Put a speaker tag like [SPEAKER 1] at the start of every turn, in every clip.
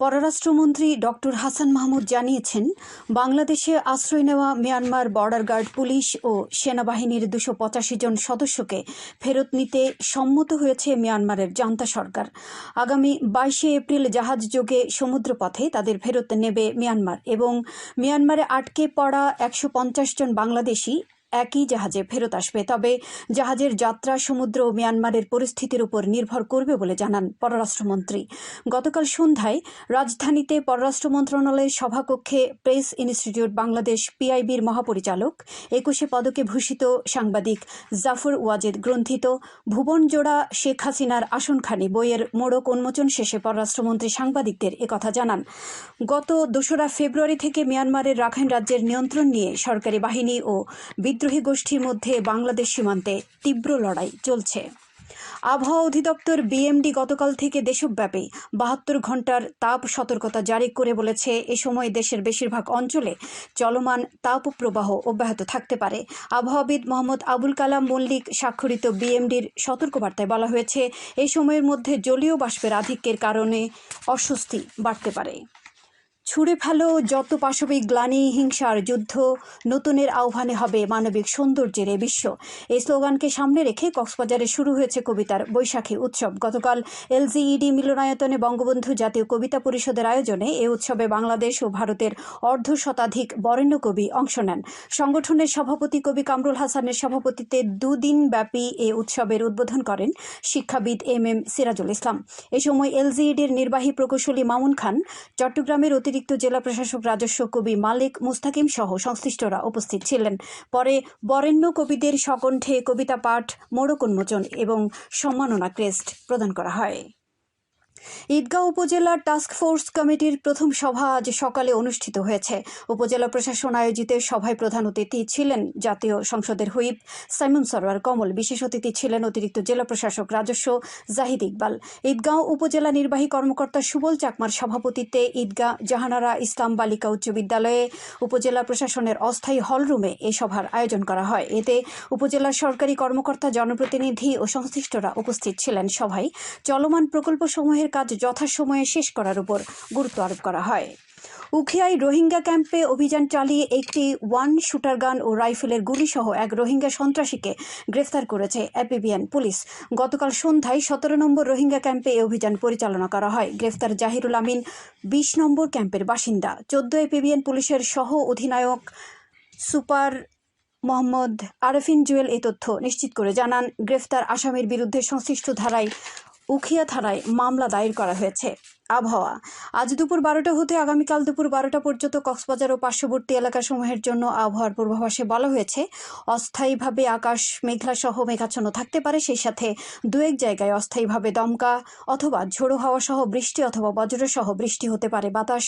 [SPEAKER 1] পররাষ্ট্রমন্ত্রী ডক্টর হাসান মাহমুদ জানিয়েছেন, বাংলাদেশে আশ্রয় নেওয়া মিয়ানমার বর্ডার গার্ড পুলিশ ও সেনাবাহিনীর দুশো পঁচাশি জন সদস্যকে ফেরত নিতে সম্মত হয়েছে মিয়ানমারের জান্তা সরকার। আগামী বাইশে এপ্রিল জাহাজ যোগে সমুদ্রপথে তাদের ফেরত নেবে মিয়ানমার এবং মিয়ানমারে আটকে পড়া একশো পঞ্চাশ জন বাংলাদেশি একই জাহাজে ফেরত আসবে। তবে জাহাজের যাত্রা সমুদ্র ও মিয়ানমারের পরিস্থিতির উপর নির্ভর করবে বলে জানান পররাষ্ট্রমন্ত্রী। গতকাল সন্ধ্যায় রাজধানীতে পররাষ্ট্র মন্ত্রণালয়ের সভাকক্ষে প্রেস ইনস্টিটিউট বাংলাদেশ পিআইবির মহাপরিচালক, একুশে পদকে ভূষিত সাংবাদিক জাফর ওয়াজেদ গ্রন্থিত ভুবনজোড়া শেখ হাসিনার আসনখানি বইয়ের মোড়ক উন্মোচন শেষে পররাষ্ট্রমন্ত্রী সাংবাদিকদের একথা জানান। গত দোসরা ফেব্রুয়ারি থেকে মিয়ানমারের রাখাইন রাজ্যের নিয়ন্ত্রণ নিয়ে সরকারি বাহিনী ও বিদ্রোহী গোষ্ঠীর মধ্যে বাংলাদেশ সীমান্তে তীব্র লড়াই চলছে। আবহাওয়া অধিদপ্তর বিএমডি গতকাল থেকে দেশব্যাপী বাহাত্তর ঘণ্টার তাপ সতর্কতা জারি করে বলেছে। এ সময় দেশের বেশিরভাগ অঞ্চলে চলমান তাপ প্রবাহ অব্যাহত থাকতে পারে। আবহাওয়াবিদ মোহাম্মদ আবুল কালাম মল্লিক স্বাক্ষরিত বিএমডির সতর্কবার্তায় বলা হয়েছে এই সময়ের মধ্যে জলীয় বাষ্পের আধিক্যের কারণে অস্বস্তি বাড়তে পারে। ছুঁড়ে ফেলো যত পাশবিক গ্লানি, হিংসার যুদ্ধ, নতুনের আহ্বানে হবে মানবিক সৌন্দর্যের এ বিশ্ব। এই স্লোগানকে সামনে রেখে কক্সবাজারে শুরু হয়েছে কবিতার বৈশাখী উৎসব। গতকাল এলজিইডি মিলনায়তনে বঙ্গবন্ধু জাতীয় কবিতা পরিষদের আয়োজনে এ উৎসবে বাংলাদেশ ও ভারতের অর্ধ শতাধিক বরেণ্য কবি অংশ নেন। সংগঠনের সভাপতি কবি কামরুল হাসানের সভাপতিত্বে দুদিন ব্যাপী এ উৎসবের উদ্বোধন করেন শিক্ষাবিদ এম এম সিরাজুল ইসলাম। এ সময় এলজিইডির নির্বাহী প্রকৌশলী মামুন খান, চট্টগ্রামের অতিরিক্ত জেলা প্রশাসক রাজস্ব কবি মালিক মুস্তাকিম সহ সংশ্লিষ্টরা উপস্থিত ছিলেন। পরে বরেণ্য কবিদের সকণ্ঠে কবিতা পাঠ, মোড়ক উন্মোচন এবং সম্মাননা ক্রেস্ট প্রদান করা হয়। ঈদগাঁও উপজেলার টাস্ক ফোর্স কমিটির প্রথম সভা আজ সকালে অনুষ্ঠিত হয়েছে। উপজেলা প্রশাসন আয়োজিত সভায় প্রধান অতিথি ছিলেন জাতীয় সংসদের হুইপ সাইমন সরোয়ার কমল, বিশেষ অতিথি ছিলেন অতিরিক্ত জেলা প্রশাসক রাজস্ব জাহিদ ইকবাল। ঈদগাঁও উপজেলা নির্বাহী কর্মকর্তা সুবল চাকমার সভাপতিত্বে ঈদগাঁ জাহানারা ইসলাম বালিকা উচ্চ বিদ্যালয়ে উপজেলা প্রশাসনের অস্থায়ী হলরুমে এই সভার আয়োজন করা হয়। এতে উপজেলার সরকারি কর্মকর্তা, জনপ্রতিনিধি ও সংশ্লিষ্টরা উপস্থিত ছিলেন সভায়। চলমান প্রকল্পসমূহের কাজ যথাসময়ে শেষ করার উপর গুরুত্ব আরোপ করা হয়। উখিয়ায় রোহিঙ্গা ক্যাম্পে অভিযান চালিয়ে একটি ওয়ান শুটার গান ও রাইফেলের গুলিসহ এক রোহিঙ্গা সন্ত্রাসীকে গ্রেফতার করেছে অ্যাপিবিয়ান পুলিশ। গতকাল সন্ধ্যায় সতেরো নম্বর রোহিঙ্গা ক্যাম্পে এই অভিযান পরিচালনা করা হয়। গ্রেফতার জাহিরুল আমিন বিশ নম্বর ক্যাম্পের বাসিন্দা। চোদ্দ এপিবিএন পুলিশের সহ অধিনায়ক সুপার মোহাম্মদ আরফিন জুয়েল এ তথ্য নিশ্চিত করে জানান, গ্রেফতার আসামির বিরুদ্ধে সংশ্লিষ্ট ধারায় উখিয়া থানায় মামলা দায়ের করা হয়েছে। আবহাওয়া। আজ দুপুর বারোটা হতে আগামীকাল দুপুর বারোটা পর্যন্ত কক্সবাজার ও পার্শ্ববর্তী এলাকাসমূহের জন্য আবহাওয়ার পূর্বাভাসে বলা হয়েছে, অস্থায়ীভাবে আকাশ মেঘলাসহ মেঘাচ্ছন্ন থাকতে পারে, সেই সাথে দু এক জায়গায় অস্থায়ীভাবে দমকা অথবা ঝোড়ো হাওয়া সহ বৃষ্টি অথবা বজ্রসহ বৃষ্টি হতে পারে। বাতাস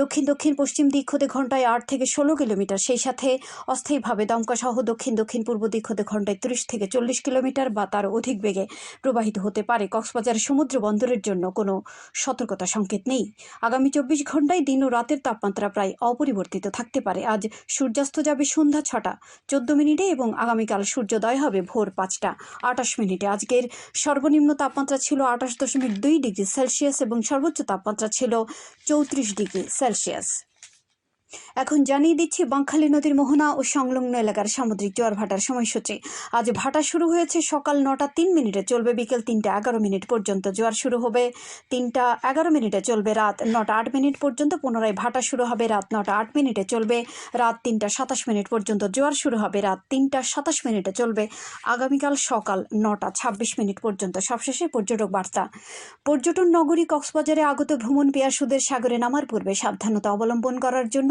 [SPEAKER 1] দক্ষিণ দক্ষিণ পশ্চিম দিক হতে ঘন্টায় আট থেকে ষোলো কিলোমিটার, সেই সাথে অস্থায়ীভাবে দমকা সহ দক্ষিণ দক্ষিণ পূর্ব দিক হতে ঘন্টায় ত্রিশ থেকে চল্লিশ কিলোমিটার বা তার অধিক বেগে প্রবাহিত হতে পারে। কক্সবাজার সমুদ্র বন্দরের জন্য কোনো সতর্কতা সংকেত নেই। আগামী চব্বিশ ঘন্টায় দিন ও রাতের তাপমাত্রা প্রায় অপরিবর্তিত থাকতে পারে। আজ সূর্যাস্ত যাবে সন্ধ্যা ছটা, চোদ্দ মিনিটে এবং আগামীকাল সূর্যোদয় হবে ভোর পাঁচটা, আটাশ মিনিটে। আজকের সর্বনিম্ন তাপমাত্রা ছিল আটাশ দশমিক দুই ডিগ্রি সেলসিয়াস এবং সর্বোচ্চ তাপমাত্রা ছিল চৌত্রিশ ডিগ্রি সেলসিয়াস। এখন জানিয়ে দিচ্ছি, বাঁকখালী নদীর মোহনা ও সংলগ্ন এলাকার সামুদ্রিক জোয়ার ভাটার সময়সূচি। আজ ভাটা শুরু হয়েছে সকাল নটা তিন মিনিটে, চলবে বিকেল তিনটা এগারো মিনিট পর্যন্ত জোয়ার শুরু হবে। তিনটা এগারো মিনিটে চলবে রাত নটা আট মিনিট পর্যন্ত, পুনরায় ভাটা শুরু হবে রাত নটা আট মিনিটে চলবে। রাত তিনটা সাতাশ মিনিট পর্যন্ত জোয়ার শুরু হবে, রাত তিনটা সাতাশ মিনিটে চলবে। আগামীকাল সকাল নটা ছাব্বিশ মিনিট পর্যন্ত সবশেষে পর্যটক বার্তা। পর্যটন নগরী কক্সবাজারে আগত ভ্রমণ পেয়াসুদের সাগরে নামার পূর্বে সাবধানতা অবলম্বন করার জন্য